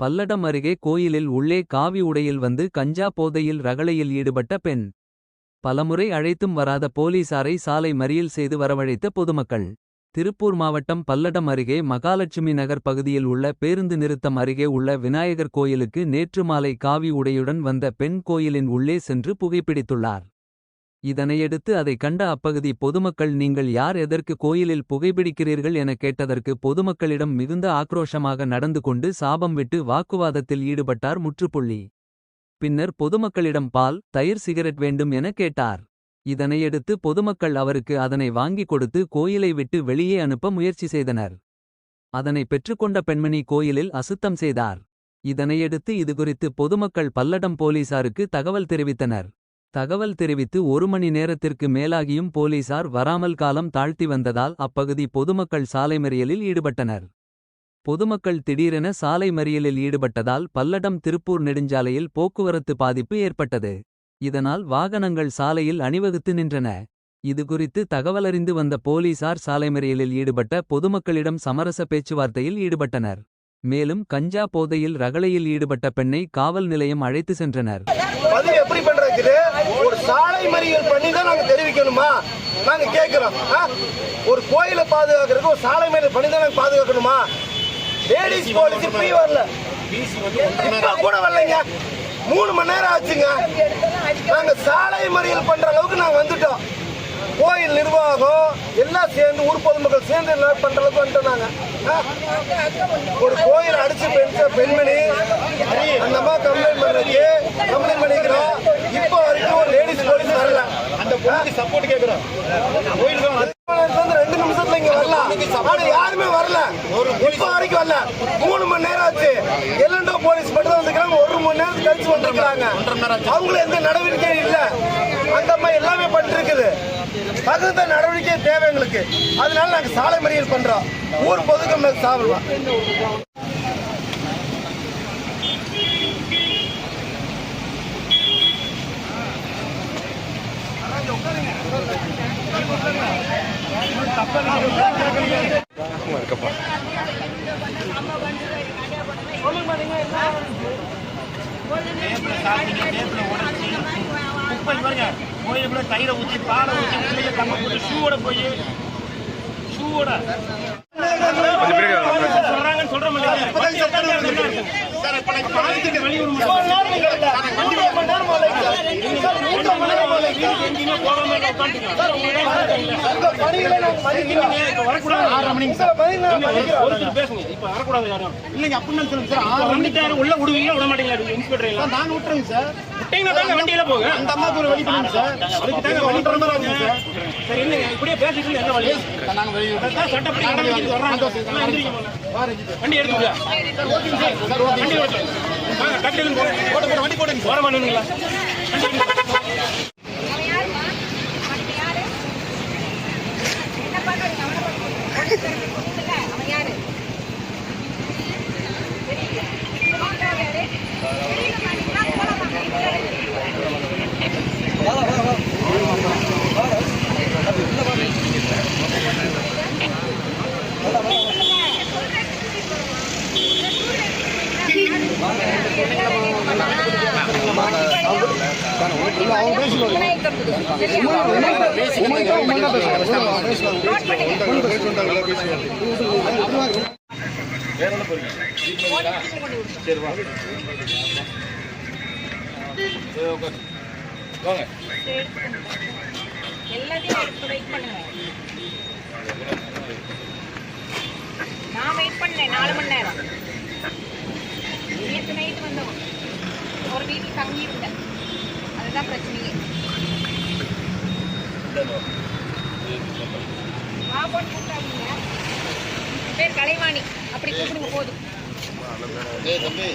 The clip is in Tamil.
பல்லடம் அருகே கோயிலில் உள்ளே காவி உடையில் வந்து கஞ்சா போதையில் ரகளையில் ஈடுபட்ட பெண். பலமுறை அழைத்தும் வராத போலீசாரை சாலை மறியல் செய்து வரவழைத்த பொதுமக்கள். திருப்பூர் மாவட்டம் பல்லடம் அருகே மகாலட்சுமி நகர் பகுதியில் உள்ள பேருந்து நிறுத்தம் அருகே உள்ள விநாயகர் கோயிலுக்கு நேற்று மாலை காவி உடையுடன் வந்த பெண் கோயிலின் உள்ளே சென்று புகைப்பிடித்துள்ளார். இதனையடுத்து அதை கண்ட அப்பகுதி பொதுமக்கள் நீங்கள் யார் எதற்கு கோயிலில் புகைப்பிடிக்கிறீர்கள் என கேட்டதற்கு பொதுமக்களிடம் மிகுந்த ஆக்ரோஷமாக நடந்து கொண்டு சாபம் விட்டு வாக்குவாதத்தில் ஈடுபட்டார் முற்றுப்புள்ளி. பின்னர் பொதுமக்களிடம் பால் தயிர் சிகரெட் வேண்டும் என கேட்டார். இதனையடுத்து பொதுமக்கள் அவருக்கு அதனை வாங்கிக் கொடுத்து கோயிலை விட்டு வெளியே அனுப்ப முயற்சி செய்தனர். அதனை பெற்றுக்கொண்ட பெண்மணி கோயிலில் அசுத்தம் செய்தார். இதனையடுத்து இதுகுறித்து பொதுமக்கள் பல்லடம் போலீசாருக்கு தகவல் தெரிவித்தனர். தகவல் தெரிவித்து ஒரு மணி நேரத்திற்கு மேலாகியும் போலீசார் வராமல் காலம் தாழ்த்தி வந்ததால் அப்பகுதி பொதுமக்கள் சாலை மறியலில் ஈடுபட்டனர். பொதுமக்கள் திடீரென சாலை மறியலில் ஈடுபட்டதால் பல்லடம் திருப்பூர் நெடுஞ்சாலையில் போக்குவரத்து பாதிப்பு ஏற்பட்டது. இதனால் வாகனங்கள் சாலையில் அணிவகுத்து நின்றன. இதுகுறித்து தகவலறிந்து வந்த போலீசார் சாலை மறியலில் ஈடுபட்ட பொதுமக்களிடம் சமரச பேச்சுவார்த்தையில் ஈடுபட்டனர். மேலும் கஞ்சா போதையில் ரகளையில் ஈடுபட்ட பெண்ணை காவல் நிலையம் அழைத்து சென்றனர். அது எப்படி பண்றதுக்கு ஒரு சாலை மறியல் பண்ணி தான் நாங்க தெரிவிக்கணுமா? நாங்க கேட்கிறோம். ஆ? ஒரு கோயிலை பாதுகாக்கிறதுக்கு ஒரு சாலை மறியல் பண்ணி தான் நாங்க பாதுகாக்கணுமா? லேடிஸ் போலீஸ் இப்படி வரல? கூட வரலைங்க. மூணு மணி நேரம் ஆச்சுங்க. நாங்க சாலை மறியல் பண்ற அளவுக்கு நாங்க வந்துட்டோம். கோயில் நிர்வாகம் எல்லாம் சேர்ந்து ஊர் பொதுமக்கள் சேர்ந்து எல்லாம் பண்ற அளவுக்கு வந்துட்டோம் நாங்க. ஆ? ஒரு கோயில் அடிச்சு பெண் பெண்மணி அந்த அம்மா கம்ப்ளைண்ட் பண்றதுக்கு கம்ப்ளைண்ட் பண்ணிக்கிறோம் இப்போ வரைக்கும் ஒரு லேடிஸ் போலீஸ் வரல. அந்த பொண்ணுக்கு சப்போர்ட் கேக்குறோம் வந்து ரெண்டு நிமிஷத்துல இங்க வரலாம் ஆனா யாருமே வரல. இப்போ வரைக்கும் வரல. மூணு மணி நேரம் ஆச்சு. எல்லண்டோ போலீஸ் மட்டும் வந்துக்கிறாங்க ஒரு மணி நேரம் கழிச்சு வந்திருக்காங்க அவங்களும் எந்த நடவடிக்கையும் இல்ல. அந்த அம்மா எல்லாமே பண்ணிருக்குது தகுந்த நடவடிக்கை தேவை எங்களுக்கு. அதனால நாங்கள் சாலை மறியல் பண்றோம். ஊர் பொதுக்கம்ல சாப்பிடுவோம். குப்பை தயிரை ஊற்றி பாலை ஊற்றி போட்டு ஷூவோட போய் ஷூவோட சொல்றாங்கன்னு சொல்ற மாட்டேங்க சார் இப்ப நான் பாலத்துக்கு வெளியூர் உள்ள விடுவீங்களா விட மாட்டீங்களா இன்ஸ்பெக்டர் எல்லாம் நாங்க விட்டுறோங்க சார் விட்டீங்கன்னா தாங்க வண்டியில போங்க அந்த அம்மாவுக்கு ஒரு வழி பண்ணுங்க சார் அதுக்கு தாங்க வழி திறந்துறாங்க சரி இல்லைங்க இப்படியே பேசிட்டு என்ன வழி நாங்க வெளியே சட்டப்படி நடவடிக்கை வர்றாங்க எல்லாம் எந்திரிங்க முதல்ல. வண்டி எடுத்துங்க வண்டி ஓட்டு கட்டிடுங்க போட்டு போட்டு வண்டி போட்டுங்க வர மாட்டீங்களா எல்லாத்தையும் வெயிட் பண்ணுங்க நான் வெயிட் பண்ணேன் நாலு மணி நேரம் நேற்று நைட்டு வந்தவன் ஒரு வீட்டில் தங்கி இருந்தேன் அதுதான் பிரச்சனையே பாபோன்னு கூப்பிட்டாங்க பேர் கலைவாணி அப்படி கூப்பிடுங்க போதும் தம்பி